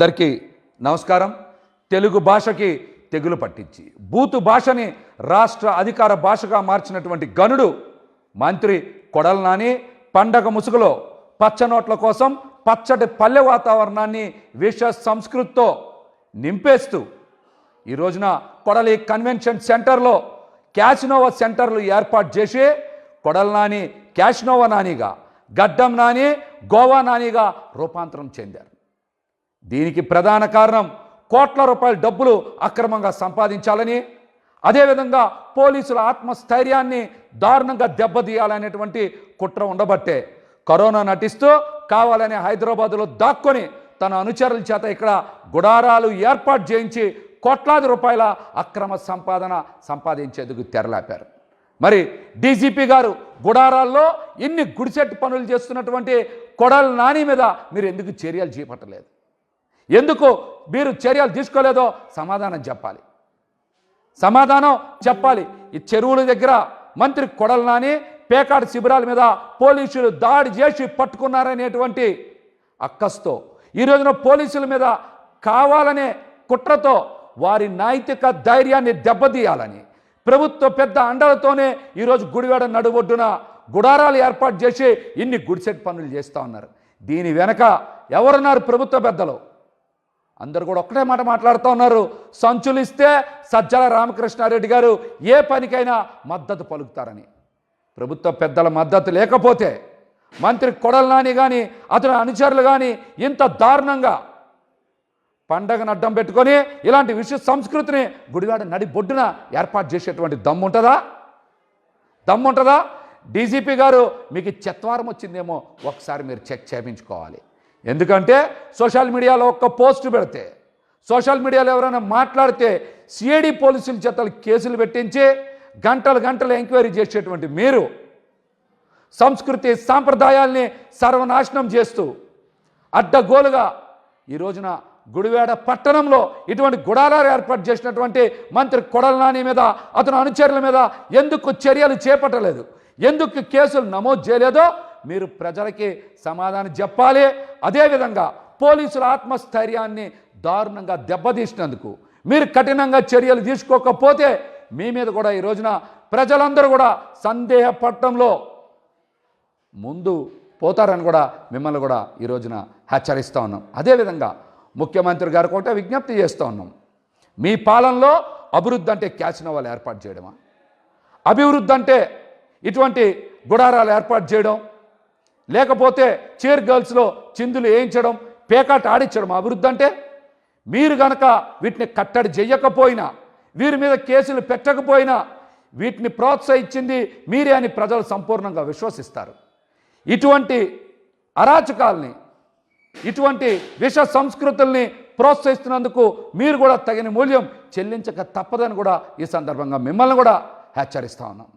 అందరికీ నమస్కారం. తెలుగు భాషకి తెగులు పట్టించి. బూతు భాషని రాష్ట్ర అధికార భాషగా మార్చినటువంటి గనుడు మంత్రి కొడల నాని పండగ ముసుగులో పచ్చనోట్ల కోసం పచ్చటి పల్లె వాతావరణాన్ని విష సంస్కృతితో నింపేస్తూ ఈ రోజున కొడలి కన్వెన్షన్ సెంటర్లో క్యాసినోవా సెంటర్లు ఏర్పాటు చేసి కొడల నాని క్యాసినోవా నానిగా గడ్డం నాని గోవా నానిగా రూపాంతరం చెందారు. దీనికి ప్రధాన కారణం కోట్ల రూపాయల డబ్బులు అక్రమంగా సంపాదించాలని అదేవిధంగా పోలీసుల ఆత్మస్థైర్యాన్ని దారుణంగా దెబ్బతీయాలనేటువంటి కుట్ర ఉండబట్టే. కరోనా నటిస్తూ కావాలని హైదరాబాదులో దాక్కొని తన అనుచరుల చేత ఇక్కడ గుడారాలు ఏర్పాటు చేయించి కోట్లాది రూపాయల అక్రమ సంపాదన సంపాదించేందుకు తెరలేపారు. మరి డీజీపీ గారు గుడారాల్లో ఇన్ని గుడిసెట్టు పనులు చేస్తున్నటువంటి కొడల నాని మీద మీరు ఎందుకు చర్యలు చేపట్టలేదు? ఎందుకు మీరు చర్యలు తీసుకోలేదో సమాధానం చెప్పాలి. సమాధానం చెప్పాలి. ఈ చెరువుల దగ్గర మంత్రి కొడలు నాని పేకాడు శిబిరాల మీద పోలీసులు దాడి చేసి పట్టుకున్నారనేటువంటి అక్కస్తో. ఈ రోజున పోలీసుల మీద కావాలనే కుట్రతో వారి నైతిక ధైర్యాన్ని దెబ్బతీయాలని ప్రభుత్వ పెద్ద అండలతోనే ఈరోజు గుడివాడ నడుబొడ్డున గుడారాలు ఏర్పాటు చేసి ఇన్ని గుడిసెట్ పనులు చేస్తూ ఉన్నారు. దీని వెనక ఎవరున్నారు ప్రభుత్వ పెద్దలు? అందరు కూడా ఒక్కటే మాట మాట్లాడుతూ ఉన్నారు. సంచులు ఇస్తే సజ్జల రామకృష్ణారెడ్డి గారు ఏ పనికైనా మద్దతు పలుకుతారని. ప్రభుత్వ పెద్దల మద్దతు లేకపోతే మంత్రి కొడల నాని కానీ అతని అనుచరులు కానీ ఇంత దారుణంగా పండగను అడ్డం పెట్టుకొని ఇలాంటి విషయ సంస్కృతిని గుడివాడ నడి బొడ్డున ఏర్పాటు చేసేటువంటి దమ్ము ఉంటుందా? దమ్ము ఉంటుందా? డీజీపీ గారు మీకు చెత్వారం వచ్చిందేమో ఒకసారి మీరు చెక్ చేయించుకోవాలి. ఎందుకంటే సోషల్ మీడియాలో ఒక్క పోస్ట్ పెడితే సోషల్ మీడియాలో ఎవరైనా మాట్లాడితే సిఐడి పోలీసుల చేతలు కేసులు పెట్టించి గంటలు గంటలు ఎంక్వైరీ చేసేటువంటి మీరు సంస్కృతి సాంప్రదాయాల్ని సర్వనాశనం చేస్తూ అడ్డగోలుగా ఈ రోజున గుడివాడ పట్టణంలో ఇటువంటి గుడారాలు ఏర్పాటు చేసినటువంటి మంత్రి కొడల నాని మీద అతని అనుచరుల మీద ఎందుకు చర్యలు చేపట్టలేదు? ఎందుకు కేసులు నమోదు చేయలేదో మీరు ప్రజలకి సమాధానం చెప్పాలి. అదేవిధంగా పోలీసుల ఆత్మస్థైర్యాన్ని దారుణంగా దెబ్బతీసినందుకు మీరు కఠినంగా చర్యలు తీసుకోకపోతే మీ మీద కూడా ఈ రోజున ప్రజలందరూ కూడా సందేహపడటంలో ముందు పోతారని కూడా మిమ్మల్ని కూడా ఈ రోజున హెచ్చరిస్తూ ఉన్నాం. అదేవిధంగా ముఖ్యమంత్రి గారు కూడా విజ్ఞప్తి చేస్తూ ఉన్నాం. మీ పాలనలో అభివృద్ధి అంటే క్యాసినోవాలు ఏర్పాటు చేయడమా? అభివృద్ధి అంటే ఇటువంటి గుడారాలు ఏర్పాటు చేయడం లేకపోతే చీర్ గర్ల్స్లో చిందులు వేయించడం పేకాట ఆడించడం అభివృద్ధి అంటే? మీరు గనక వీటిని కట్టడి చేయకపోయినా వీరి మీద కేసులు పెట్టకపోయినా వీటిని ప్రోత్సహించింది మీరే అని ప్రజలు సంపూర్ణంగా విశ్వసిస్తారు. ఇటువంటి అరాచకాల్ని ఇటువంటి విష సంస్కృతుల్ని ప్రోత్సహిస్తున్నందుకు మీరు కూడా తగిన మూల్యం చెల్లించక తప్పదని కూడా ఈ సందర్భంగా మిమ్మల్ని కూడా హెచ్చరిస్తా ఉన్నాం.